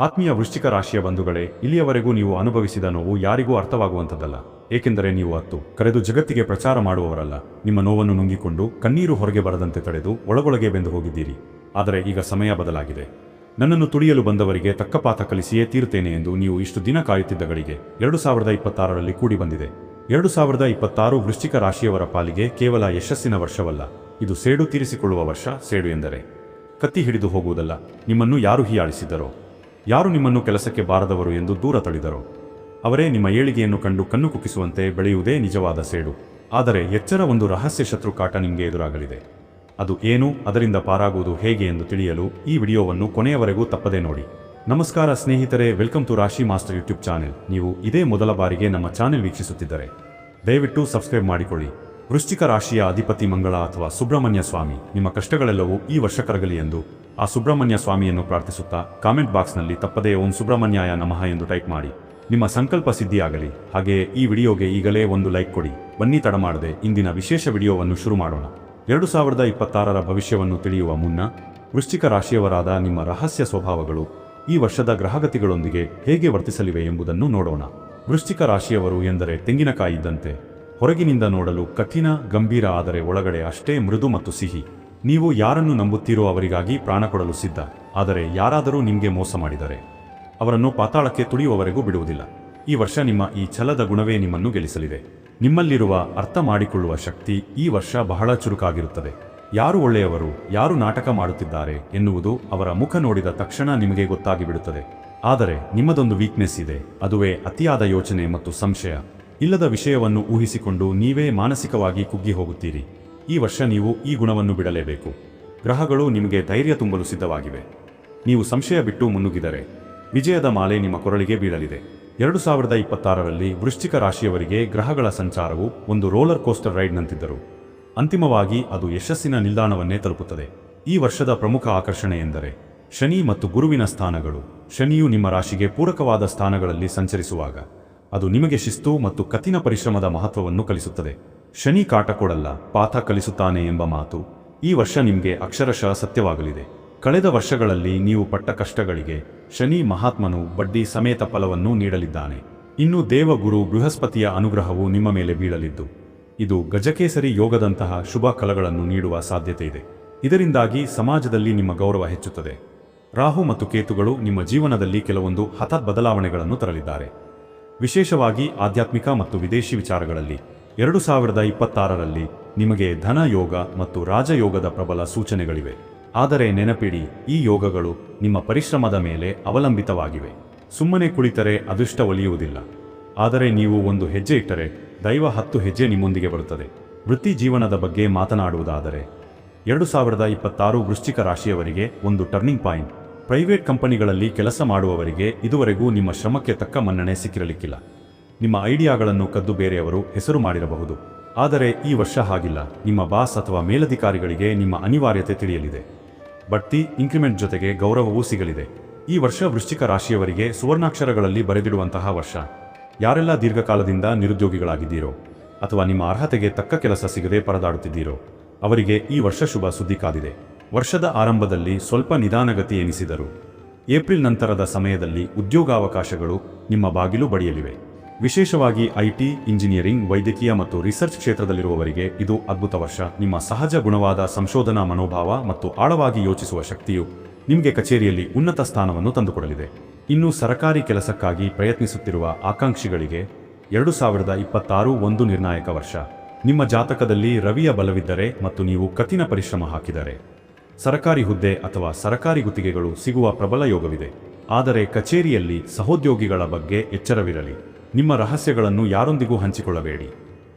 ಆತ್ಮೀಯ ವೃಶ್ಚಿಕ ರಾಶಿಯ ಬಂಧುಗಳೇ, ಇಲ್ಲಿಯವರೆಗೂ ನೀವು ಅನುಭವಿಸಿದ ನೋವು ಯಾರಿಗೂ ಅರ್ಥವಾಗುವಂಥದ್ದಲ್ಲ. ಏಕೆಂದರೆ ನೀವು ಅತ್ತು ಕರೆದು ಜಗತ್ತಿಗೆ ಪ್ರಚಾರ ಮಾಡುವವರಲ್ಲ. ನಿಮ್ಮ ನೋವನ್ನು ನುಂಗಿಕೊಂಡು ಕಣ್ಣೀರು ಹೊರಗೆ ಬರದಂತೆ ತಡೆದು ಒಳಗೊಳಗೆ ಬೆಂದು ಹೋಗಿದ್ದೀರಿ. ಆದರೆ ಈಗ ಸಮಯ ಬದಲಾಗಿದೆ. ನನ್ನನ್ನು ತುಳಿಯಲು ಬಂದವರಿಗೆ ತಕ್ಕ ಪಾಠ ಕಲಿಸಿಯೇ ತೀರುತ್ತೇನೆ ಎಂದು ನೀವು ಇಷ್ಟು ದಿನ ಕಾಯುತ್ತಿದ್ದ ಗಳಿಗೆ ಎರಡು ಸಾವಿರದ ಇಪ್ಪತ್ತಾರರಲ್ಲಿ ಕೂಡಿ ಬಂದಿದೆ. ಎರಡು ಸಾವಿರದ ಇಪ್ಪತ್ತಾರು ವೃಶ್ಚಿಕ ರಾಶಿಯವರ ಪಾಲಿಗೆ ಕೇವಲ ಯಶಸ್ಸಿನ ವರ್ಷವಲ್ಲ. ಇದು ಸೇಡು ತೀರಿಸಿಕೊಳ್ಳುವ ವರ್ಷ, ಸೇಡು ಎಂದರೆ. ಕತ್ತಿ ಹಿಡಿದು ಹೋಗುವುದಲ್ಲ. ನಿಮ್ಮನ್ನು ಯಾರು ಹೀಯಾಳಿಸಿದ್ದರೋ. ಯಾರು ನಿಮ್ಮನ್ನು ಕೆಲಸಕ್ಕೆ ಬಾರದವರು ಎಂದು ದೂರ ತಳಿದರು ಅವರೇ ನಿಮ್ಮ ಏಳಿಗೆಯನ್ನು ಕಂಡು ಕಣ್ಣು ಕುಕ್ಕಿಸುವಂತೆ ಬೆಳೆಯುವುದೇ ನಿಜವಾದ ಸೇಡು. ಆದರೆ ಎಚ್ಚರ ಒಂದು ರಹಸ್ಯ ಶತ್ರು ಕಾಟ ನಿಮಗೆ ಎದುರಾಗಲಿದೆ. ಅದು ಏನು, ಅದರಿಂದ ಪಾರಾಗುವುದು ಹೇಗೆ ಎಂದು ತಿಳಿಯಲು ಈ ವಿಡಿಯೋವನ್ನು ಕೊನೆಯವರೆಗೂ ತಪ್ಪದೇ ನೋಡಿ. ನಮಸ್ಕಾರ ಸ್ನೇಹಿತರೆ, welcome to Rashi master YouTube channel. ನೀವು ಇದೇ ಮೊದಲ ಬಾರಿಗೆ ನಮ್ಮ ಚಾನೆಲ್ ವೀಕ್ಷಿಸುತ್ತಿದ್ದರೆ, ದಯವಿಟ್ಟು ಸಬ್ಸ್ಕ್ರೈಬ್ ಮಾಡಿಕೊಳ್ಳಿ. ವೃಶ್ಚಿಕ ರಾಶಿಯ ಅಧಿಪತಿ ಮಂಗಳ ಅಥವಾ ಸುಬ್ರಹ್ಮಣ್ಯ ಸ್ವಾಮಿ, ನಿಮ್ಮ ಕಷ್ಟಗಳೆಲ್ಲವೂ ಈ ವರ್ಷ ಕರಗಲಿ ಎಂದು ಆ ಸುಬ್ರಹ್ಮಣ್ಯ ಸ್ವಾಮಿಯನ್ನು ಪ್ರಾರ್ಥಿಸುತ್ತಾ ಕಾಮೆಂಟ್ ಬಾಕ್ಸ್ನಲ್ಲಿ ತಪ್ಪದೇ ಓಂ ಸುಬ್ರಹ್ಮಣ್ಯಾಯ ನಮಃ ಎಂದು ಟೈಪ್ ಮಾಡಿ. ನಿಮ್ಮ ಸಂಕಲ್ಪ ಸಿದ್ಧಿಯಾಗಲಿ. ಹಾಗೆಯೇ ಈ ವಿಡಿಯೋಗೆ ಈಗಲೇ ಒಂದು ಲೈಕ್ ಕೊಡಿ. ಬನ್ನಿ ತಡ ಮಾಡದೆ ಇಂದಿನ ವಿಶೇಷ ವಿಡಿಯೋವನ್ನು ಶುರು ಮಾಡೋಣ. ಎರಡು ಸಾವಿರದ ಇಪ್ಪತ್ತಾರರ ಭವಿಷ್ಯವನ್ನು ತಿಳಿಯುವ ಮುನ್ನ ವೃಶ್ಚಿಕ ರಾಶಿಯವರಾದ ನಿಮ್ಮ ರಹಸ್ಯ ಸ್ವಭಾವಗಳು ಈ ವರ್ಷದ ಗ್ರಹಗತಿಗಳೊಂದಿಗೆ ಹೇಗೆ ವರ್ತಿಸಲಿವೆ ಎಂಬುದನ್ನು ನೋಡೋಣ. ವೃಶ್ಚಿಕ ರಾಶಿಯವರು ಎಂದರೆ ತೆಂಗಿನಕಾಯಿ ಇದ್ದಂತೆ ಹೊರಗಿನಿಂದ ನೋಡಲು ಕಠಿಣ, ಗಂಭೀರ ಆದರೆ ಒಳಗಡೆ ಅಷ್ಟೇ ಮೃದು ಮತ್ತು ಸಿಹಿ. ನೀವು ಯಾರನ್ನು ನಂಬುತ್ತೀರೋ ಅವರಿಗಾಗಿ ಪ್ರಾಣ ಕೊಡಲು ಸಿದ್ಧ. ಆದರೆ ಯಾರಾದರೂ ನಿಮಗೆ ಮೋಸ ಮಾಡಿದರೆ, ಅವರನ್ನು ಪಾತಾಳಕ್ಕೆ ತುಳಿಯುವವರೆಗೂ ಬಿಡುವುದಿಲ್ಲ. ಈ ವರ್ಷ ನಿಮ್ಮ ಈ ಛಲದ ಗುಣವೇ ನಿಮ್ಮನ್ನು ಗೆಲ್ಲಿಸಲಿದೆ. ನಿಮ್ಮಲ್ಲಿರುವ ಅರ್ಥ ಮಾಡಿಕೊಳ್ಳುವ ಶಕ್ತಿ ಈ ವರ್ಷ ಬಹಳ ಚುರುಕಾಗಿರುತ್ತದೆ. ಯಾರು ಒಳ್ಳೆಯವರು, ಯಾರು ನಾಟಕ ಮಾಡುತ್ತಿದ್ದಾರೆ ಎನ್ನುವುದು ಅವರ ಮುಖ ನೋಡಿದ ತಕ್ಷಣ ನಿಮಗೆ ಗೊತ್ತಾಗಿಬಿಡುತ್ತದೆ. ಆದರೆ ನಿಮ್ಮದೊಂದು ವೀಕ್ನೆಸ್ ಇದೆ. ಅದುವೇ ಅತಿಯಾದ ಯೋಚನೆ ಮತ್ತು ಸಂಶಯ. ಇಲ್ಲದ ವಿಷಯವನ್ನು ಊಹಿಸಿಕೊಂಡು ನೀವೇ ಮಾನಸಿಕವಾಗಿ ಕುಗ್ಗಿ ಹೋಗುತ್ತೀರಿ. ಈ ವರ್ಷ ನೀವು ಈ ಗುಣವನ್ನು ಬಿಡಲೇಬೇಕು. ಗ್ರಹಗಳು ನಿಮಗೆ ಧೈರ್ಯ ತುಂಬಲು ಸಿದ್ಧವಾಗಿವೆ. ನೀವು ಸಂಶಯ ಬಿಟ್ಟು ಮುನ್ನುಗ್ಗಿದರೆ ವಿಜಯದ ಮಾಲೆ ನಿಮ್ಮ ಕೊರಳಿಗೆ ಬೀಳಲಿದೆ. ಎರಡು ಸಾವಿರದ ಇಪ್ಪತ್ತಾರರಲ್ಲಿ ವೃಶ್ಚಿಕ ರಾಶಿಯವರಿಗೆ ಗ್ರಹಗಳ ಸಂಚಾರವು ಒಂದು ರೋಲರ್ ಕೋಸ್ಟರ್ ರೈಡ್ನಂತಿದ್ದರು ಅಂತಿಮವಾಗಿ ಅದು ಯಶಸ್ಸಿನ ನಿಲ್ದಾಣವನ್ನೇ ತಲುಪುತ್ತದೆ. ಈ ವರ್ಷದ ಪ್ರಮುಖ ಆಕರ್ಷಣೆ ಎಂದರೆ ಶನಿ ಮತ್ತು ಗುರುವಿನ ಸ್ಥಾನಗಳು. ಶನಿಯು ನಿಮ್ಮ ರಾಶಿಗೆ ಪೂರಕವಾದ ಸ್ಥಾನಗಳಲ್ಲಿ ಸಂಚರಿಸುವಾಗ. ಅದು ನಿಮಗೆ ಶಿಸ್ತು ಮತ್ತು ಕಠಿಣ ಪರಿಶ್ರಮದ ಮಹತ್ವವನ್ನು ಕಲಿಸುತ್ತದೆ. ಶನಿ ಕಾಟ ಕೊಡಲ್ಲ ಪಾಠ ಕಲಿಸುತ್ತಾನೆ ಎಂಬ ಮಾತು ಈ ವರ್ಷ ನಿಮಗೆ ಅಕ್ಷರಶಃ ಸತ್ಯವಾಗಲಿದೆ. ಕಳೆದ ವರ್ಷಗಳಲ್ಲಿ ನೀವು ಪಟ್ಟ ಕಷ್ಟಗಳಿಗೆ ಶನಿ ಮಹಾತ್ಮನು ಬಡ್ಡಿ ಸಮೇತ ಫಲವನ್ನು ನೀಡಲಿದ್ದಾನೆ. ಇನ್ನು ದೇವಗುರು ಬೃಹಸ್ಪತಿಯ ಅನುಗ್ರಹವು ನಿಮ್ಮ ಮೇಲೆ ಬೀಳಲಿದ್ದು, ಇದು ಗಜಕೇಸರಿ ಯೋಗದಂತಹ ಶುಭ ಫಲಗಳನ್ನು ನೀಡುವ ಸಾಧ್ಯತೆ ಇದೆ. ಇದರಿಂದಾಗಿ ಸಮಾಜದಲ್ಲಿ ನಿಮ್ಮ ಗೌರವ ಹೆಚ್ಚುತ್ತದೆ. ರಾಹು ಮತ್ತು ಕೇತುಗಳು ನಿಮ್ಮ ಜೀವನದಲ್ಲಿ ಕೆಲವೊಂದು ಹಠಾತ್ ಬದಲಾವಣೆಗಳನ್ನು ತರಲಿದ್ದಾರೆ. ವಿಶೇಷವಾಗಿ ಆಧ್ಯಾತ್ಮಿಕ ಮತ್ತು ವಿದೇಶಿ ವಿಚಾರಗಳಲ್ಲಿ. ಎರಡು ಸಾವಿರದ ಇಪ್ಪತ್ತಾರರಲ್ಲಿ ನಿಮಗೆ ಧನ ಯೋಗ ಮತ್ತು ರಾಜಯೋಗದ ಪ್ರಬಲ ಸೂಚನೆಗಳಿವೆ. ಆದರೆ ನೆನಪಿಡಿ, ಈ ಯೋಗಗಳು ನಿಮ್ಮ ಪರಿಶ್ರಮದ ಮೇಲೆ ಅವಲಂಬಿತವಾಗಿವೆ. ಸುಮ್ಮನೆ ಕುಳಿತರೆ ಅದೃಷ್ಟ ಒಲಿಯುವುದಿಲ್ಲ. ಆದರೆ ನೀವು ಒಂದು ಹೆಜ್ಜೆ ಇಟ್ಟರೆ ದೈವ ಹತ್ತು ಹೆಜ್ಜೆ ನಿಮ್ಮೊಂದಿಗೆ ಬರುತ್ತದೆ. ವೃತ್ತಿ ಜೀವನದ ಬಗ್ಗೆ ಮಾತನಾಡುವುದಾದರೆ, ಎರಡು ಸಾವಿರದ ಇಪ್ಪತ್ತಾರು ವೃಶ್ಚಿಕ ರಾಶಿಯವರಿಗೆ ಒಂದು ಟರ್ನಿಂಗ್ ಪಾಯಿಂಟ್ ಪ್ರೈವೇಟ್ ಕಂಪನಿಗಳಲ್ಲಿ ಕೆಲಸ ಮಾಡುವವರಿಗೆ ಇದುವರೆಗೂ ನಿಮ್ಮ ಶ್ರಮಕ್ಕೆ ತಕ್ಕ ಮನ್ನಣೆ ಸಿಕ್ಕಿರಲಿಕ್ಕಿಲ್ಲ. ನಿಮ್ಮ ಐಡಿಯಾಗಳನ್ನು ಕದ್ದು ಬೇರೆಯವರು ಹೆಸರು ಮಾಡಿರಬಹುದು. ಆದರೆ ಈ ವರ್ಷ ಹಾಗಿಲ್ಲ. ನಿಮ್ಮ ಬಾಸ್ ಅಥವಾ ಮೇಲಧಿಕಾರಿಗಳಿಗೆ ನಿಮ್ಮ ಅನಿವಾರ್ಯತೆ ತಿಳಿಯಲಿದೆ. ಬಡ್ತಿ, ಇನ್ಕ್ರಿಮೆಂಟ್ ಜೊತೆಗೆ ಗೌರವವೂ ಸಿಗಲಿದೆ. ಈ ವರ್ಷ ವೃಶ್ಚಿಕ ರಾಶಿಯವರಿಗೆ ಸುವರ್ಣಾಕ್ಷರಗಳಲ್ಲಿ ಬರೆದಿಡುವಂತಹ ವರ್ಷ. ಯಾರೆಲ್ಲ ದೀರ್ಘಕಾಲದಿಂದ ನಿರುದ್ಯೋಗಿಗಳಾಗಿದ್ದೀರೋ ಅಥವಾ ನಿಮ್ಮ ಅರ್ಹತೆಗೆ ತಕ್ಕ ಕೆಲಸ ಸಿಗದೆ ಪರದಾಡುತ್ತಿದ್ದೀರೋ ಅವರಿಗೆ ಈ ವರ್ಷ ಶುಭ ಸುದ್ದಿ ಕಾದಿದೆ. ವರ್ಷದ ಆರಂಭದಲ್ಲಿ ಸ್ವಲ್ಪ ನಿಧಾನಗತಿ ಎನಿಸಿದರು. ಏಪ್ರಿಲ್ ನಂತರದ ಸಮಯದಲ್ಲಿ ಉದ್ಯೋಗಾವಕಾಶಗಳು ನಿಮ್ಮ ಬಾಗಿಲು ಬಡಿಯಲಿವೆ. ವಿಶೇಷವಾಗಿ ಐಟಿ, ಇಂಜಿನಿಯರಿಂಗ್, ವೈದ್ಯಕೀಯ ಮತ್ತು ರಿಸರ್ಚ್ ಕ್ಷೇತ್ರದಲ್ಲಿರುವವರಿಗೆ ಇದು ಅದ್ಭುತ ವರ್ಷ. ನಿಮ್ಮ ಸಹಜ ಗುಣವಾದ ಸಂಶೋಧನಾ ಮನೋಭಾವ ಮತ್ತು ಆಳವಾಗಿ ಯೋಚಿಸುವ ಶಕ್ತಿಯು ನಿಮಗೆ ಕಚೇರಿಯಲ್ಲಿ ಉನ್ನತ ಸ್ಥಾನವನ್ನು ತಂದುಕೊಡಲಿದೆ. ಇನ್ನು ಸರಕಾರಿ ಕೆಲಸಕ್ಕಾಗಿ ಪ್ರಯತ್ನಿಸುತ್ತಿರುವ ಆಕಾಂಕ್ಷಿಗಳಿಗೆ ಎರಡು ಸಾವಿರದ ಇಪ್ಪತ್ತಾರು ಒಂದು ನಿರ್ಣಾಯಕ ವರ್ಷ. ನಿಮ್ಮ ಜಾತಕದಲ್ಲಿ ರವಿಯ ಬಲವಿದ್ದರೆ ಮತ್ತು ನೀವು ಕಠಿಣ ಪರಿಶ್ರಮ ಹಾಕಿದರೆ. ಸರಕಾರಿ ಹುದ್ದೆ ಅಥವಾ ಸರಕಾರಿ ಗುತ್ತಿಗೆಗಳು ಸಿಗುವ ಪ್ರಬಲ ಯೋಗವಿದೆ. ಆದರೆ ಕಚೇರಿಯಲ್ಲಿ ಸಹೋದ್ಯೋಗಿಗಳ ಬಗ್ಗೆ ಎಚ್ಚರವಿರಲಿ. ನಿಮ್ಮ ರಹಸ್ಯಗಳನ್ನು ಯಾರೊಂದಿಗೂ ಹಂಚಿಕೊಳ್ಳಬೇಡಿ.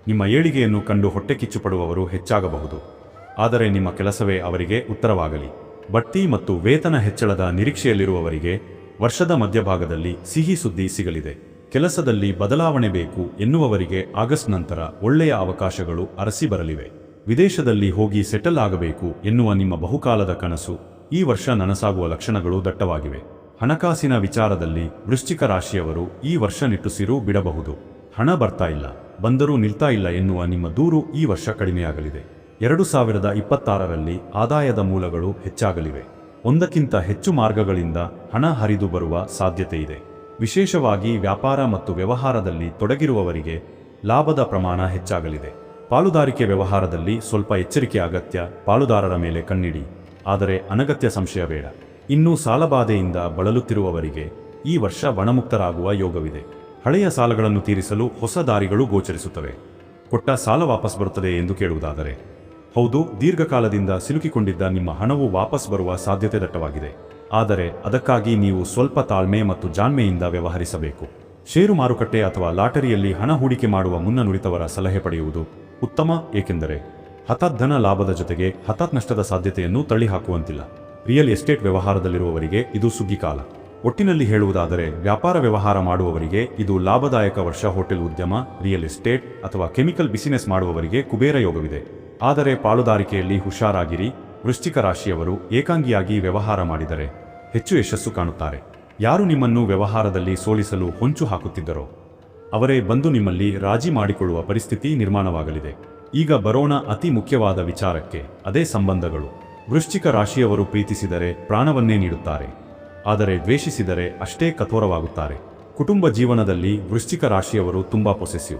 ನಿಮ್ಮ ಏಳಿಗೆಯನ್ನು ಕಂಡು ಹೊಟ್ಟೆ ಕಿಚ್ಚುಪಡುವವರು ಹೆಚ್ಚಾಗಬಹುದು. ಆದರೆ ನಿಮ್ಮ ಕೆಲಸವೇ ಅವರಿಗೆ ಉತ್ತರವಾಗಲಿ. ಬಡ್ತಿ ಮತ್ತು ವೇತನ ಹೆಚ್ಚಳದ ನಿರೀಕ್ಷೆಯಲ್ಲಿರುವವರಿಗೆ ವರ್ಷದ ಮಧ್ಯಭಾಗದಲ್ಲಿ ಸಿಹಿ ಸುದ್ದಿ ಸಿಗಲಿದೆ. ಕೆಲಸದಲ್ಲಿ ಬದಲಾವಣೆ ಬೇಕು ಎನ್ನುವವರಿಗೆ ಆಗಸ್ಟ್ ನಂತರ ಒಳ್ಳೆಯ ಅವಕಾಶಗಳು ಅರಸಿ ಬರಲಿವೆ. ವಿದೇಶದಲ್ಲಿ ಹೋಗಿ ಸೆಟಲ್ ಆಗಬೇಕು ಎನ್ನುವ ನಿಮ್ಮ ಬಹುಕಾಲದ ಕನಸು. ಈ ವರ್ಷ ನನಸಾಗುವ ಲಕ್ಷಣಗಳು ದಟ್ಟವಾಗಿವೆ. ಹಣಕಾಸಿನ ವಿಚಾರದಲ್ಲಿ ವೃಶ್ಚಿಕ ರಾಶಿಯವರು ಈ ವರ್ಷ ನಿಟ್ಟುಸಿರು ಬಿಡಬಹುದು. ಹಣ ಬರ್ತಾ ಇಲ್ಲ. ಬಂದರೂ ನಿಲ್ತಾ ಇಲ್ಲ ಎನ್ನುವ ನಿಮ್ಮ ದೂರು ಈ ವರ್ಷ ಕಡಿಮೆಯಾಗಲಿದೆ. ಎರಡು ಸಾವಿರದ ಇಪ್ಪತ್ತಾರರಲ್ಲಿ ಆದಾಯದ ಮೂಲಗಳು ಹೆಚ್ಚಾಗಲಿವೆ. ಒಂದಕ್ಕಿಂತ ಹೆಚ್ಚು ಮಾರ್ಗಗಳಿಂದ ಹಣ ಹರಿದು ಬರುವ ಸಾಧ್ಯತೆ ಇದೆ. ವಿಶೇಷವಾಗಿ ವ್ಯಾಪಾರ ಮತ್ತು ವ್ಯವಹಾರದಲ್ಲಿ ತೊಡಗಿರುವವರಿಗೆ ಲಾಭದ ಪ್ರಮಾಣ ಹೆಚ್ಚಾಗಲಿದೆ. ಪಾಲುದಾರಿಕೆ ವ್ಯವಹಾರದಲ್ಲಿ ಸ್ವಲ್ಪ ಎಚ್ಚರಿಕೆ ಅಗತ್ಯ, ಪಾಲುದಾರರ ಮೇಲೆ ಕಣ್ಣಿಡಿ. ಆದರೆ ಅನಗತ್ಯ ಸಂಶಯ ಬೇಡ. ಇನ್ನು ಸಾಲಬಾಧೆಯಿಂದ ಬಳಲುತ್ತಿರುವವರಿಗೆ ಈ ವರ್ಷ ವಣಮುಕ್ತರಾಗುವ ಯೋಗವಿದೆ. ಹಳೆಯ ಸಾಲಗಳನ್ನು ತೀರಿಸಲು ಹೊಸ ದಾರಿಗಳು ಗೋಚರಿಸುತ್ತವೆ. ಕೊಟ್ಟ ಸಾಲ ವಾಪಸ್ ಬರುತ್ತದೆ ಎಂದು ಕೇಳುವುದಾದರೆ. ಹೌದು, ದೀರ್ಘಕಾಲದಿಂದ ಸಿಲುಕಿಕೊಂಡಿದ್ದ ನಿಮ್ಮ ಹಣವು ವಾಪಸ್ ಬರುವ ಸಾಧ್ಯತೆ ದಟ್ಟವಾಗಿದೆ. ಆದರೆ ಅದಕ್ಕಾಗಿ ನೀವು ಸ್ವಲ್ಪ ತಾಳ್ಮೆ ಮತ್ತು ಜಾಣ್ಮೆಯಿಂದ ವ್ಯವಹರಿಸಬೇಕು. ಷೇರು ಮಾರುಕಟ್ಟೆ ಅಥವಾ ಲಾಟರಿಯಲ್ಲಿ ಹಣ ಹೂಡಿಕೆ ಮಾಡುವ ಮುನ್ನ ನುರಿತವರ ಸಲಹೆ ಪಡೆಯುವುದು ಉತ್ತಮ, ಏಕೆಂದರೆ ಹಠಾತ್ ಧನ ಲಾಭದ ಜೊತೆಗೆ ಹಠಾತ್ ನಷ್ಟದ ಸಾಧ್ಯತೆಯನ್ನು ತಳ್ಳಿಹಾಕುವಂತಿಲ್ಲ. ರಿಯಲ್ ಎಸ್ಟೇಟ್ ವ್ಯವಹಾರದಲ್ಲಿರುವವರಿಗೆ ಇದು ಸುಗ್ಗಿಕಾಲ ಒಟ್ಟಿನಲ್ಲಿ ಹೇಳುವುದಾದರೆ, ವ್ಯಾಪಾರ ವ್ಯವಹಾರ ಮಾಡುವವರಿಗೆ ಇದು ಲಾಭದಾಯಕ ವರ್ಷ ಹೋಟೆಲ್ ಉದ್ಯಮ, ರಿಯಲ್ ಎಸ್ಟೇಟ್ ಅಥವಾ ಕೆಮಿಕಲ್ ಬಿಸಿನೆಸ್ ಮಾಡುವವರಿಗೆ ಕುಬೇರ ಯೋಗವಿದೆ. ಆದರೆ ಪಾಲುದಾರಿಕೆಯಲ್ಲಿ ಹುಷಾರಾಗಿರಿ, ವೃಶ್ಚಿಕ ರಾಶಿಯವರು ಏಕಾಂಗಿಯಾಗಿ ವ್ಯವಹಾರ ಮಾಡಿದರೆ ಹೆಚ್ಚು ಯಶಸ್ಸು ಕಾಣುತ್ತಾರೆ. ಯಾರು ನಿಮ್ಮನ್ನು ವ್ಯವಹಾರದಲ್ಲಿ ಸೋಲಿಸಲು ಹೊಂಚು ಹಾಕುತ್ತಿದ್ದರೋ? ಅವರೇ ಬಂದು ನಿಮ್ಮಲ್ಲಿ ರಾಜಿ ಮಾಡಿಕೊಳ್ಳುವ ಪರಿಸ್ಥಿತಿ ನಿರ್ಮಾಣವಾಗಲಿದೆ. ಈಗ ಬರೋಣ ಅತಿ ಮುಖ್ಯವಾದ ವಿಚಾರಕ್ಕೆ, ಅದೇ ಸಂಬಂಧಗಳು. ವೃಶ್ಚಿಕ ರಾಶಿಯವರು ಪ್ರೀತಿಸಿದರೆ ಪ್ರಾಣವನ್ನೇ ನೀಡುತ್ತಾರೆ. ಆದರೆ ದ್ವೇಷಿಸಿದರೆ ಅಷ್ಟೇ ಕಠೋರವಾಗುತ್ತಾರೆ. ಕುಟುಂಬ ಜೀವನದಲ್ಲಿ ವೃಶ್ಚಿಕ ರಾಶಿಯವರು ತುಂಬಾ ಪೊಸೆಸಿವ್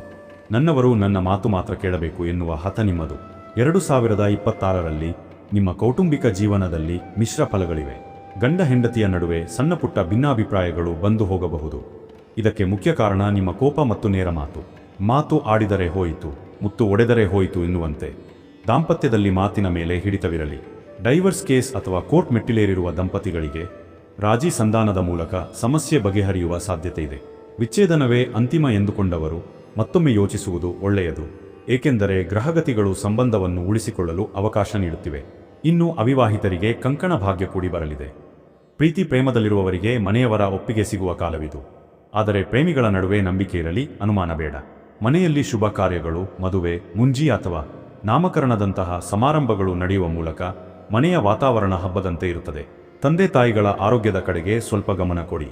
ನನ್ನವರು ನನ್ನ ಮಾತು ಮಾತ್ರ ಕೇಳಬೇಕು ಎನ್ನುವ ಹತ ನಿಮ್ಮದು. ಎರಡು ಸಾವಿರದ ಇಪ್ಪತ್ತಾರರಲ್ಲಿ ನಿಮ್ಮ ಕೌಟುಂಬಿಕ ಜೀವನದಲ್ಲಿ ಮಿಶ್ರ ಫಲಗಳಿವೆ. ಗಂಡ ಹೆಂಡತಿಯ ನಡುವೆ ಸಣ್ಣಪುಟ್ಟ ಭಿನ್ನಾಭಿಪ್ರಾಯಗಳು ಬಂದು ಹೋಗಬಹುದು. ಇದಕ್ಕೆ ಮುಖ್ಯ ಕಾರಣ ನಿಮ್ಮ ಕೋಪ ಮತ್ತು ನೇರ ಮಾತು. ಮಾತು ಆಡಿದರೆ ಹೋಯಿತು, ಮುತ್ತು ಒಡೆದರೆ ಹೋಯಿತು ಎನ್ನುವಂತೆ. ದಾಂಪತ್ಯದಲ್ಲಿ ಮಾತಿನ ಮೇಲೆ ಹಿಡಿತವಿರಲಿ. ಡೈವರ್ಸ್ ಕೇಸ್ ಅಥವಾ ಕೋರ್ಟ್ ಮೆಟ್ಟಿಲೇರಿರುವ ದಂಪತಿಗಳಿಗೆ ರಾಜಿ ಸಂಧಾನದ ಮೂಲಕ ಸಮಸ್ಯೆ ಬಗೆಹರಿಯುವ ಸಾಧ್ಯತೆ ಇದೆ. ವಿಚ್ಛೇದನವೇ ಅಂತಿಮ ಎಂದುಕೊಂಡವರು ಮತ್ತೊಮ್ಮೆ ಯೋಚಿಸುವುದು ಒಳ್ಳೆಯದು, ಏಕೆಂದರೆ ಗ್ರಹಗತಿಗಳು ಸಂಬಂಧವನ್ನು ಉಳಿಸಿಕೊಳ್ಳಲು ಅವಕಾಶ ನೀಡುತ್ತಿವೆ. ಇನ್ನು ಅವಿವಾಹಿತರಿಗೆ ಕಂಕಣ ಭಾಗ್ಯ ಕೂಡಿ ಬರಲಿದೆ ಪ್ರೀತಿ ಪ್ರೇಮದಲ್ಲಿರುವವರಿಗೆ ಮನೆಯವರ ಒಪ್ಪಿಗೆ ಸಿಗುವ ಕಾಲವಿದು. ಆದರೆ ಪ್ರೇಮಿಗಳ ನಡುವೆ ನಂಬಿಕೆ ಇರಲಿ, ಅನುಮಾನ ಬೇಡ. ಮನೆಯಲ್ಲಿ ಶುಭ ಕಾರ್ಯಗಳು, ಮದುವೆ, ಮುಂಜಿ ಅಥವಾ ನಾಮಕರಣದಂತಹ ಸಮಾರಂಭಗಳು ನಡೆಯುವ ಮೂಲಕ ಮನೆಯ ವಾತಾವರಣ ಹಬ್ಬದಂತೆ ಇರುತ್ತದೆ. ತಂದೆ ತಾಯಿಗಳ ಆರೋಗ್ಯದ ಕಡೆಗೆ ಸ್ವಲ್ಪ ಗಮನ ಕೊಡಿ.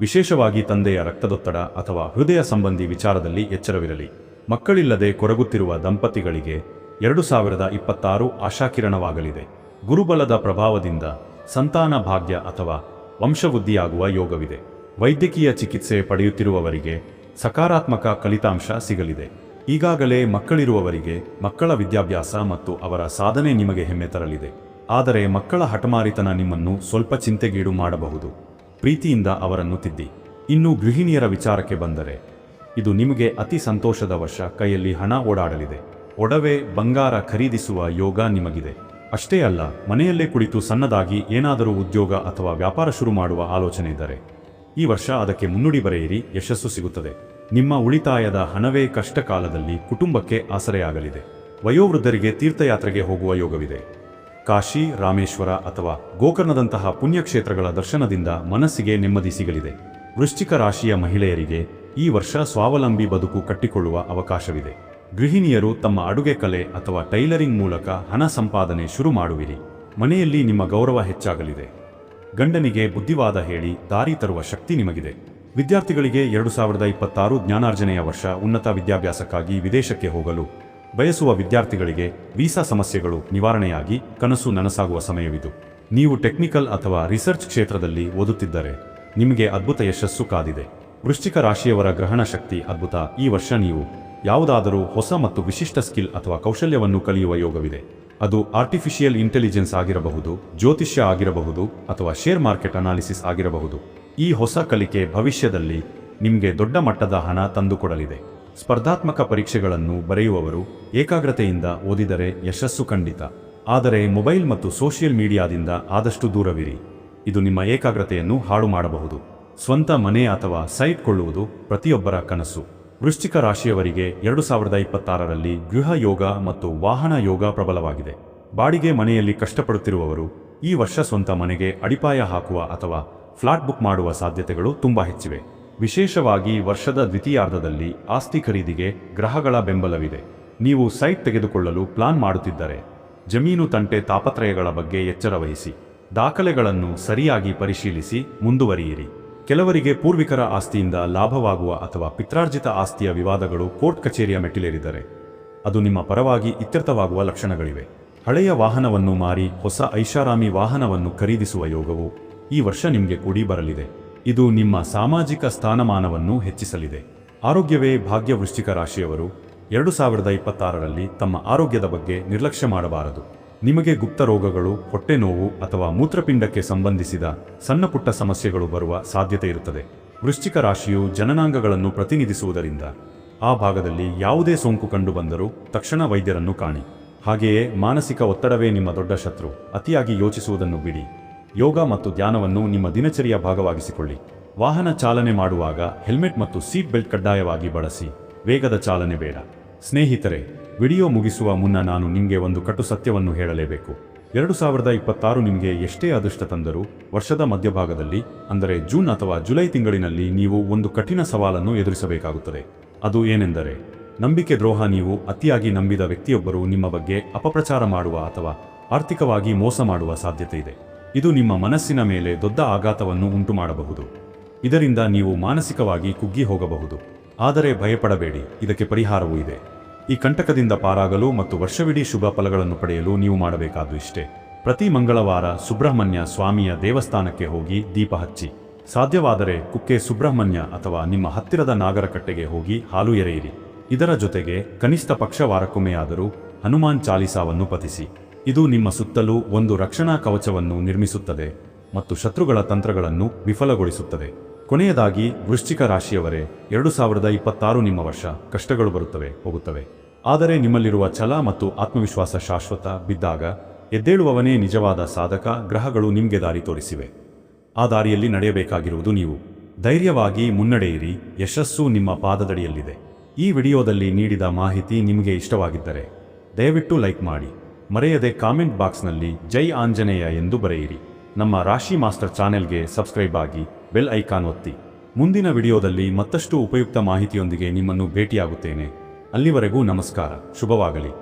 ವಿಶೇಷವಾಗಿ ತಂದೆಯ ರಕ್ತದೊತ್ತಡ ಅಥವಾ ಹೃದಯ ಸಂಬಂಧಿ ವಿಚಾರದಲ್ಲಿ ಎಚ್ಚರವಿರಲಿ. ಮಕ್ಕಳಿಲ್ಲದೆ ಕೊರಗುತ್ತಿರುವ ದಂಪತಿಗಳಿಗೆ ಎರಡು ಸಾವಿರದ ಇಪ್ಪತ್ತಾರು ಆಶಾಕಿರಣವಾಗಲಿದೆ. ಗುರುಬಲದ ಪ್ರಭಾವದಿಂದ ಸಂತಾನ ಭಾಗ್ಯ ಅಥವಾ ವಂಶವೃದ್ಧಿಯಾಗುವ ಯೋಗವಿದೆ. ವೈದ್ಯಕೀಯ ಚಿಕಿತ್ಸೆ ಪಡೆಯುತ್ತಿರುವವರಿಗೆ ಸಕಾರಾತ್ಮಕ ಫಲಿತಾಂಶ ಸಿಗಲಿದೆ. ಈಗಾಗಲೇ ಮಕ್ಕಳಿರುವವರಿಗೆ ಮಕ್ಕಳ ವಿದ್ಯಾಭ್ಯಾಸ ಮತ್ತು ಅವರ ಸಾಧನೆ ನಿಮಗೆ ಹೆಮ್ಮೆ ತರಲಿದೆ. ಆದರೆ ಮಕ್ಕಳ ಹಠಮಾರಿತನ ನಿಮ್ಮನ್ನು ಸ್ವಲ್ಪ ಚಿಂತೆಗೀಡು ಮಾಡಬಹುದು. ಪ್ರೀತಿಯಿಂದ ಅವರನ್ನು ತಿದ್ದಿ. ಇನ್ನು ಗೃಹಿಣಿಯರ ವಿಚಾರಕ್ಕೆ ಬಂದರೆ, ಇದು ನಿಮಗೆ ಅತಿ ಸಂತೋಷದ ವರ್ಷ ಕೈಯಲ್ಲಿ ಹಣ ಓಡಾಡಲಿದೆ. ಒಡವೆ ಬಂಗಾರ ಖರೀದಿಸುವ ಯೋಗ ನಿಮಗಿದೆ. ಅಷ್ಟೇ ಅಲ್ಲ, ಮನೆಯಲ್ಲೇ ಕುಳಿತು ಸಣ್ಣದಾಗಿ ಏನಾದರೂ ಉದ್ಯೋಗ ಅಥವಾ ವ್ಯಾಪಾರ ಶುರು ಮಾಡುವ ಆಲೋಚನೆ ಇದ್ದರೆ. ಈ ವರ್ಷ ಅದಕ್ಕೆ ಮುನ್ನುಡಿ ಬರೆಯಿರಿ, ಯಶಸ್ಸು ಸಿಗುತ್ತದೆ. ನಿಮ್ಮ ಉಳಿತಾಯದ ಹಣವೇ ಕಷ್ಟ ಕಾಲದಲ್ಲಿ ಕುಟುಂಬಕ್ಕೆ ಆಸರೆಯಾಗಲಿದೆ. ವಯೋವೃದ್ಧರಿಗೆ ತೀರ್ಥಯಾತ್ರೆಗೆ ಹೋಗುವ ಯೋಗವಿದೆ. ಕಾಶಿ, ರಾಮೇಶ್ವರ ಅಥವಾ ಗೋಕರ್ಣದಂತಹ ಪುಣ್ಯಕ್ಷೇತ್ರಗಳ ದರ್ಶನದಿಂದ ಮನಸ್ಸಿಗೆ ನೆಮ್ಮದಿ ಸಿಗಲಿದೆ. ವೃಶ್ಚಿಕ ರಾಶಿಯ ಮಹಿಳೆಯರಿಗೆ ಈ ವರ್ಷ ಸ್ವಾವಲಂಬಿ ಬದುಕು ಕಟ್ಟಿಕೊಳ್ಳುವ ಅವಕಾಶವಿದೆ. ಗೃಹಿಣಿಯರು ತಮ್ಮ ಅಡುಗೆ ಕಲೆ ಅಥವಾ ಟೈಲರಿಂಗ್ ಮೂಲಕ ಹಣ ಸಂಪಾದನೆ ಶುರು ಮಾಡುವಿರಿ. ಮನೆಯಲ್ಲಿ ನಿಮ್ಮ ಗೌರವ ಹೆಚ್ಚಾಗಲಿದೆ. ಗಂಡನಿಗೆ ಬುದ್ಧಿವಾದ ಹೇಳಿ ದಾರಿ ತರುವ ಶಕ್ತಿ ನಿಮಗಿದೆ. ವಿದ್ಯಾರ್ಥಿಗಳಿಗೆ ಎರಡು ಸಾವಿರದ ಇಪ್ಪತ್ತಾರು ಜ್ಞಾನಾರ್ಜನೆಯ ವರ್ಷ ಉನ್ನತ ವಿದ್ಯಾಭ್ಯಾಸಕ್ಕಾಗಿ ವಿದೇಶಕ್ಕೆ ಹೋಗಲು, ಬಯಸುವ ವಿದ್ಯಾರ್ಥಿಗಳಿಗೆ ವೀಸಾ ಸಮಸ್ಯೆಗಳು ನಿವಾರಣೆಯಾಗಿ ಕನಸು ನನಸಾಗುವ ಸಮಯವಿದು. ನೀವು ಟೆಕ್ನಿಕಲ್ ಅಥವಾ ರಿಸರ್ಚ್ ಕ್ಷೇತ್ರದಲ್ಲಿ ಓದುತ್ತಿದ್ದರೆ, ನಿಮಗೆ ಅದ್ಭುತ ಯಶಸ್ಸು ಕಾದಿದೆ. ವೃಶ್ಚಿಕ ರಾಶಿಯವರ ಗ್ರಹಣ ಶಕ್ತಿ ಅದ್ಭುತ. ಈ ವರ್ಷ ನೀವು ಯಾವುದಾದರೂ ಹೊಸ ಮತ್ತು ವಿಶಿಷ್ಟ ಸ್ಕಿಲ್ ಅಥವಾ ಕೌಶಲ್ಯವನ್ನು ಕಲಿಯುವ ಯೋಗವಿದೆ. ಅದು ಆರ್ಟಿಫಿಷಿಯಲ್ ಇಂಟೆಲಿಜೆನ್ಸ್ ಆಗಿರಬಹುದು, ಜ್ಯೋತಿಷ್ಯ ಆಗಿರಬಹುದು ಅಥವಾ ಶೇರ್ ಮಾರ್ಕೆಟ್ ಅನಾಲಿಸಿಸ್ ಆಗಿರಬಹುದು. ಈ ಹೊಸ ಕಲಿಕೆ ಭವಿಷ್ಯದಲ್ಲಿ ನಿಮಗೆ ದೊಡ್ಡ ಮಟ್ಟದ ಹಣ ತಂದುಕೊಡಲಿದೆ. ಸ್ಪರ್ಧಾತ್ಮಕ ಪರೀಕ್ಷೆಗಳನ್ನು ಬರೆಯುವವರು ಏಕಾಗ್ರತೆಯಿಂದ ಓದಿದರೆ ಯಶಸ್ಸು ಖಂಡಿತ. ಆದರೆ ಮೊಬೈಲ್ ಮತ್ತು ಸೋಷಿಯಲ್ ಮೀಡಿಯಾದಿಂದ ಆದಷ್ಟು ದೂರವಿರಿ. ಇದು ನಿಮ್ಮ ಏಕಾಗ್ರತೆಯನ್ನು ಹಾಳು ಮಾಡಬಹುದು ಸ್ವಂತ ಮನೆ ಅಥವಾ ಸೈಟ್ ಕೊಳ್ಳುವುದು ಪ್ರತಿಯೊಬ್ಬರ ಕನಸು. ವೃಶ್ಚಿಕ ರಾಶಿಯವರಿಗೆ ಎರಡು ಸಾವಿರದ ಇಪ್ಪತ್ತಾರರಲ್ಲಿ ಗೃಹ ಯೋಗ ಮತ್ತು ವಾಹನ ಯೋಗ ಪ್ರಬಲವಾಗಿದೆ. ಬಾಡಿಗೆ ಮನೆಯಲ್ಲಿ ಕಷ್ಟಪಡುತ್ತಿರುವವರು ಈ ವರ್ಷ ಸ್ವಂತ ಮನೆಗೆ ಅಡಿಪಾಯ ಹಾಕುವ ಅಥವಾ ಫ್ಲಾಟ್ ಬುಕ್ ಮಾಡುವ ಸಾಧ್ಯತೆಗಳು ತುಂಬಾ ಹೆಚ್ಚಿವೆ. ವಿಶೇಷವಾಗಿ ವರ್ಷದ ದ್ವಿತೀಯಾರ್ಧದಲ್ಲಿ ಆಸ್ತಿ ಖರೀದಿಗೆ ಗ್ರಹಗಳ ಬೆಂಬಲವಿದೆ. ನೀವು ಸೈಟ್ ತೆಗೆದುಕೊಳ್ಳಲು ಪ್ಲಾನ್ ಮಾಡುತ್ತಿದ್ದರೆ ಜಮೀನು ತಂಟೆ ತಾಪತ್ರಯಗಳ ಬಗ್ಗೆ ಎಚ್ಚರ ವಹಿಸಿ. ದಾಖಲೆಗಳನ್ನು ಸರಿಯಾಗಿ ಪರಿಶೀಲಿಸಿ ಮುಂದುವರಿಯಿರಿ. ಕೆಲವರಿಗೆ ಪೂರ್ವಿಕರ ಆಸ್ತಿಯಿಂದ ಲಾಭವಾಗುವ ಅಥವಾ ಪಿತ್ರಾರ್ಜಿತ ಆಸ್ತಿಯ ವಿವಾದಗಳು ಕೋರ್ಟ್ ಕಚೇರಿಯ ಮೆಟ್ಟಿಲೇರಿದರೆ ಅದು ನಿಮ್ಮ ಪರವಾಗಿ ಇತ್ಯರ್ಥವಾಗುವ ಲಕ್ಷಣಗಳಿವೆ. ಹಳೆಯ ವಾಹನವನ್ನು ಮಾರಿ ಹೊಸ ಐಷಾರಾಮಿ ವಾಹನವನ್ನು ಖರೀದಿಸುವ ಯೋಗವು ಈ ವರ್ಷ ನಿಮಗೆ ಕೂಡಿ ಬರಲಿದೆ. ಇದು ನಿಮ್ಮ ಸಾಮಾಜಿಕ ಸ್ಥಾನಮಾನವನ್ನು ಹೆಚ್ಚಿಸಲಿದೆ. ಆರೋಗ್ಯವೇ ಭಾಗ್ಯ ವೃಶ್ಚಿಕ ರಾಶಿಯವರು ಎರಡು ಸಾವಿರದ ಇಪ್ಪತ್ತಾರರಲ್ಲಿ ತಮ್ಮ ಆರೋಗ್ಯದ ಬಗ್ಗೆ ನಿರ್ಲಕ್ಷ್ಯ ಮಾಡಬಾರದು. ನಿಮಗೆ ಗುಪ್ತ ರೋಗಗಳು, ಹೊಟ್ಟೆ ನೋವು ಅಥವಾ ಮೂತ್ರಪಿಂಡಕ್ಕೆ ಸಂಬಂಧಿಸಿದ ಸಣ್ಣಪುಟ್ಟ ಸಮಸ್ಯೆಗಳು ಬರುವ ಸಾಧ್ಯತೆ ಇರುತ್ತದೆ. ವೃಶ್ಚಿಕ ರಾಶಿಯು ಜನನಾಂಗಗಳನ್ನು ಪ್ರತಿನಿಧಿಸುವುದರಿಂದ ಆ ಭಾಗದಲ್ಲಿ ಯಾವುದೇ ಸೋಂಕು ಕಂಡುಬಂದರೂ ತಕ್ಷಣ ವೈದ್ಯರನ್ನು ಕಾಣಿ. ಹಾಗೆಯೇ ಮಾನಸಿಕ ಒತ್ತಡವೇ ನಿಮ್ಮ ದೊಡ್ಡ ಶತ್ರು. ಅತಿಯಾಗಿ ಯೋಚಿಸುವುದನ್ನು ಬಿಡಿ. ಯೋಗ ಮತ್ತು ಧ್ಯಾನವನ್ನು ನಿಮ್ಮ ದಿನಚರಿಯ ಭಾಗವಾಗಿಸಿಕೊಳ್ಳಿ. ವಾಹನ ಚಾಲನೆ ಮಾಡುವಾಗ ಹೆಲ್ಮೆಟ್ ಮತ್ತು ಸೀಟ್ ಬೆಲ್ಟ್ ಕಡ್ಡಾಯವಾಗಿ ಬಳಸಿ. ವೇಗದ ಚಾಲನೆ ಬೇಡ. ಸ್ನೇಹಿತರೆ ವಿಡಿಯೋ ಮುಗಿಸುವ ಮುನ್ನ ನಾನು ನಿಮಗೆ ಒಂದು ಕಟು ಸತ್ಯವನ್ನು ಹೇಳಲೇಬೇಕು. ಎರಡು ಸಾವಿರದ ಇಪ್ಪತ್ತಾರು ನಿಮಗೆ ಎಷ್ಟೇ ಅದೃಷ್ಟ ತಂದರೂ, ವರ್ಷದ ಮಧ್ಯಭಾಗದಲ್ಲಿ, ಅಂದರೆ ಜೂನ್ ಅಥವಾ ಜುಲೈ ತಿಂಗಳಿನಲ್ಲಿ ನೀವು ಒಂದು ಕಠಿಣ ಸವಾಲನ್ನು ಎದುರಿಸಬೇಕಾಗುತ್ತದೆ. ಅದು ಏನೆಂದರೆ, ನಂಬಿಕೆ ದ್ರೋಹ ನೀವು ಅತಿಯಾಗಿ ನಂಬಿದ ವ್ಯಕ್ತಿಯೊಬ್ಬರು ನಿಮ್ಮ ಬಗ್ಗೆ ಅಪಪ್ರಚಾರ ಮಾಡುವ ಅಥವಾ ಆರ್ಥಿಕವಾಗಿ ಮೋಸ ಮಾಡುವ ಸಾಧ್ಯತೆ ಇದೆ. ಇದು ನಿಮ್ಮ ಮನಸ್ಸಿನ ಮೇಲೆ ದೊಡ್ಡ ಆಘಾತವನ್ನು ಉಂಟು ಮಾಡಬಹುದು ಇದರಿಂದ ನೀವು ಮಾನಸಿಕವಾಗಿ ಕುಗ್ಗಿ ಹೋಗಬಹುದು. ಆದರೆ ಭಯಪಡಬೇಡಿ, ಇದಕ್ಕೆ ಪರಿಹಾರವೂ ಇದೆ. ಈ ಕಂಟಕದಿಂದ ಪಾರಾಗಲು ಮತ್ತು ವರ್ಷವಿಡೀ ಶುಭ ಫಲಗಳನ್ನು ಪಡೆಯಲು ನೀವು ಮಾಡಬೇಕಾದ್ದು ಇಷ್ಟೇ. ಪ್ರತಿ ಮಂಗಳವಾರ ಸುಬ್ರಹ್ಮಣ್ಯ ಸ್ವಾಮಿಯ ದೇವಸ್ಥಾನಕ್ಕೆ ಹೋಗಿ ದೀಪ ಹಚ್ಚಿ. ಸಾಧ್ಯವಾದರೆ ಕುಕ್ಕೆ ಸುಬ್ರಹ್ಮಣ್ಯ ಅಥವಾ ನಿಮ್ಮ ಹತ್ತಿರದ ನಾಗರಕಟ್ಟೆಗೆ ಹೋಗಿ ಹಾಲು ಎರೆಯಿರಿ. ಇದರ ಜೊತೆಗೆ ಕನಿಷ್ಠ ಪಕ್ಷ ವಾರಕ್ಕೊಮ್ಮೆಯಾದರೂ ಹನುಮಾನ್ ಚಾಲಿಸಾವನ್ನು ಪತಿಸಿ ಇದು ನಿಮ್ಮ ಸುತ್ತಲೂ ಒಂದು ರಕ್ಷಣಾ ಕವಚವನ್ನು ನಿರ್ಮಿಸುತ್ತದೆ ಮತ್ತು ಶತ್ರುಗಳ ತಂತ್ರಗಳನ್ನು ವಿಫಲಗೊಳಿಸುತ್ತದೆ. ಕೊನೆಯದಾಗಿ ವೃಶ್ಚಿಕ ರಾಶಿಯವರೇ, ಎರಡು ಸಾವಿರದ ಇಪ್ಪತ್ತಾರು ನಿಮ್ಮ ವರ್ಷ. ಕಷ್ಟಗಳು ಬರುತ್ತವೆ, ಹೋಗುತ್ತವೆ. ಆದರೆ ನಿಮ್ಮಲ್ಲಿರುವ ಛಲ ಮತ್ತು ಆತ್ಮವಿಶ್ವಾಸ ಶಾಶ್ವತ ಬಿದ್ದಾಗ, ಎದ್ದೇಳುವವನೇ ನಿಜವಾದ ಸಾಧಕ, ಗ್ರಹಗಳು ನಿಮಗೆ ದಾರಿ ತೋರಿಸಿವೆ. ಆ ದಾರಿಯಲ್ಲಿ ನಡೆಯಬೇಕಾಗಿರುವುದು ನೀವು. ಧೈರ್ಯವಾಗಿ ಮುನ್ನಡೆಯಿರಿ, ಯಶಸ್ಸು ನಿಮ್ಮ ಪಾದದಡಿಯಲ್ಲಿದೆ. ಈ ವಿಡಿಯೋದಲ್ಲಿ ನೀಡಿದ ಮಾಹಿತಿ ನಿಮಗೆ ಇಷ್ಟವಾಗಿದ್ದರೆ, ದಯವಿಟ್ಟು ಲೈಕ್ ಮಾಡಿ. ಮರೆಯದೆ ಕಾಮೆಂಟ್ ಬಾಕ್ಸ್ನಲ್ಲಿ ಜೈ ಆಂಜನೇಯ ಎಂದು ಬರೆಯಿರಿ. ನಮ್ಮ ರಾಶಿ ಮಾಸ್ಟರ್ ಚಾನೆಲ್ಗೆ ಸಬ್ಸ್ಕ್ರೈಬ್ ಆಗಿ ಬೆಲ್ ಐಕಾನ್ ಒತ್ತಿ. ಮುಂದಿನ ವಿಡಿಯೋದಲ್ಲಿ ಮತ್ತಷ್ಟು ಉಪಯುಕ್ತ ಮಾಹಿತಿಯೊಂದಿಗೆ ನಿಮ್ಮನ್ನು ಭೇಟಿಯಾಗುತ್ತೇನೆ. ಅಲ್ಲಿವರೆಗೂ ನಮಸ್ಕಾರ. ಶುಭವಾಗಲಿ.